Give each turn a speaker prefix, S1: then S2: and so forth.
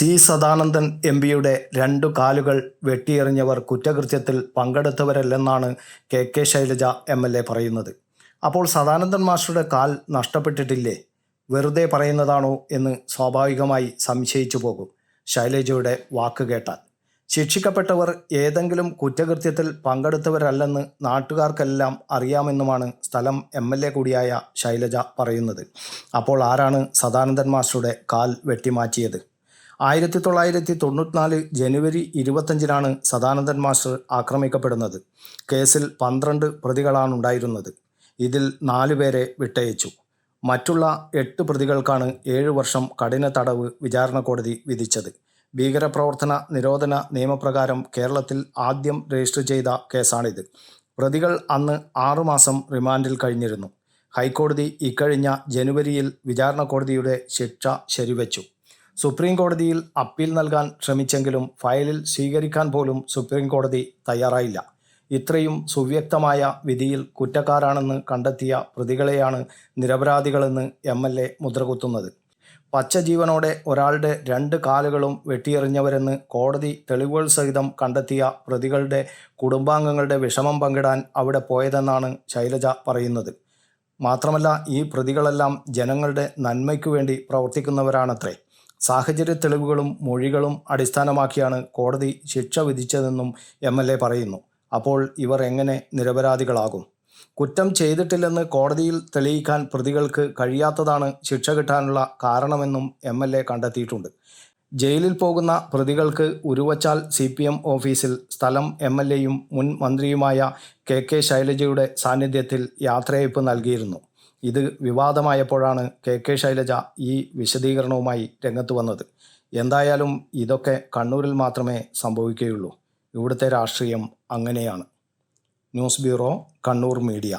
S1: C Sadanandan M പിയുടെ രണ്ടു കാലുകൾ വെട്ടിയെറിഞ്ഞവർ കുറ്റകൃത്യത്തിൽ പങ്കെടുത്തവരല്ലെന്നാണ് K K Shailaja M L A പറയുന്നത്. അപ്പോൾ സദാനന്ദൻ മാസ്റ്ററുടെ കാൽ നഷ്ടപ്പെട്ടിട്ടില്ലേ? വെറുതെ പറയുന്നതാണോ എന്ന് സ്വാഭാവികമായി സംശയിച്ചു പോകും. ശൈലജയുടെ വാക്ക് കേട്ടാൽ. ശിക്ഷിക്കപ്പെട്ടവർ ഏതെങ്കിലും കുറ്റകൃത്യത്തിൽ പങ്കെടുത്തവരല്ലെന്ന് നാട്ടുകാർക്കെല്ലാം അറിയാമെന്നുമാണ് സ്ഥലം എം എൽ എ കൂടിയായ ശൈലജ പറയുന്നത്. അപ്പോൾ ആരാണ് സദാനന്ദൻ മാസ്റ്ററുടെ കാൽ വെട്ടിമാറ്റിയത്? ആയിരത്തി തൊള്ളായിരത്തി തൊണ്ണൂറ്റിനാല് ജനുവരി ഇരുപത്തഞ്ചിനാണ് സദാനന്ദൻ മാസ്റ്റർ ആക്രമിക്കപ്പെടുന്നത്. കേസിൽ പന്ത്രണ്ട് പ്രതികളാണ് ഉണ്ടായിരുന്നത് ഇതിൽ നാലു പേരെ വിട്ടയച്ചു. മറ്റുള്ള എട്ട് പ്രതികൾക്കാണ് ഏഴ് വർഷം കഠിന തടവ് വിചാരണ കോടതി വിധിച്ചത്. ഭീകരപ്രവർത്തന നിരോധന നിയമപ്രകാരം കേരളത്തിൽ ആദ്യം രജിസ്റ്റർ ചെയ്ത കേസാണിത്. പ്രതികൾ അന്ന് ആറുമാസം റിമാൻഡിൽ കഴിഞ്ഞിരുന്നു. ഹൈക്കോടതി ഇക്കഴിഞ്ഞ ജനുവരിയിൽ വിചാരണ കോടതിയുടെ ശിക്ഷ ശരിവച്ചു. സുപ്രീം കോടതിയിൽ അപ്പീൽ നൽകാൻ ശ്രമിച്ചെങ്കിലും ഫയലിൽ സ്വീകരിക്കാൻ പോലും സുപ്രീം കോടതി തയ്യാറായില്ല. ഇത്രയും സുവ്യക്തമായ വിധിയിൽ കുറ്റക്കാരാണെന്ന് കണ്ടെത്തിയ പ്രതികളെയാണ് നിരപരാധികളെന്ന് എം എൽ എ മുദ്രകുത്തുന്നത്. പച്ച ജീവനോടെ ഒരാളുടെ രണ്ട് കാലുകളും വെട്ടിയെറിഞ്ഞവരെന്ന് കോടതി തെളിവുകൾ സഹിതം കണ്ടെത്തിയ പ്രതികളുടെ കുടുംബാംഗങ്ങളുടെ വിഷമം പങ്കിടാൻ അവിടെ പോയതെന്നാണ് ശൈലജ പറയുന്നത്. മാത്രമല്ല ഈ പ്രതികളെല്ലാം ജനങ്ങളുടെ നന്മയ്ക്കു വേണ്ടി പ്രവർത്തിക്കുന്നവരാണത്രേ. സാഹചര്യ തെളിവുകളും മൊഴികളും അടിസ്ഥാനമാക്കിയാണ് കോടതി ശിക്ഷ വിധിച്ചതെന്നും എം എൽ എ പറയുന്നു. അപ്പോൾ ഇവർ എങ്ങനെ നിരപരാധികളാകും? കുറ്റം ചെയ്തിട്ടില്ലെന്ന് കോടതിയിൽ തെളിയിക്കാൻ പ്രതികൾക്ക് കഴിയാത്തതാണ് ശിക്ഷ കിട്ടാനുള്ള കാരണമെന്നും എം എൽ എ കണ്ടെത്തിയിട്ടുണ്ട്. ജയിലിൽ പോകുന്ന പ്രതികൾക്ക് ഉരുവച്ചാൽ സി പി എം ഓഫീസിൽ സ്ഥലം എം എൽ എയും മുൻ മന്ത്രിയുമായ കെ കെ ശൈലജയുടെ സാന്നിധ്യത്തിൽ യാത്രയയപ്പ് നൽകിയിരുന്നു. ഇത് വിവാദമായപ്പോഴാണ് കെ കെ ശൈലജ ഈ വിശദീകരണവുമായി രംഗത്ത് വന്നത്. എന്തായാലും ഇതൊക്കെ കണ്ണൂരിൽ മാത്രമേ സംഭവിക്കുകയുള്ളൂ. ഇവിടുത്തെ രാഷ്ട്രീയം അങ്ങനെയാണ്. News bureau Kannur media.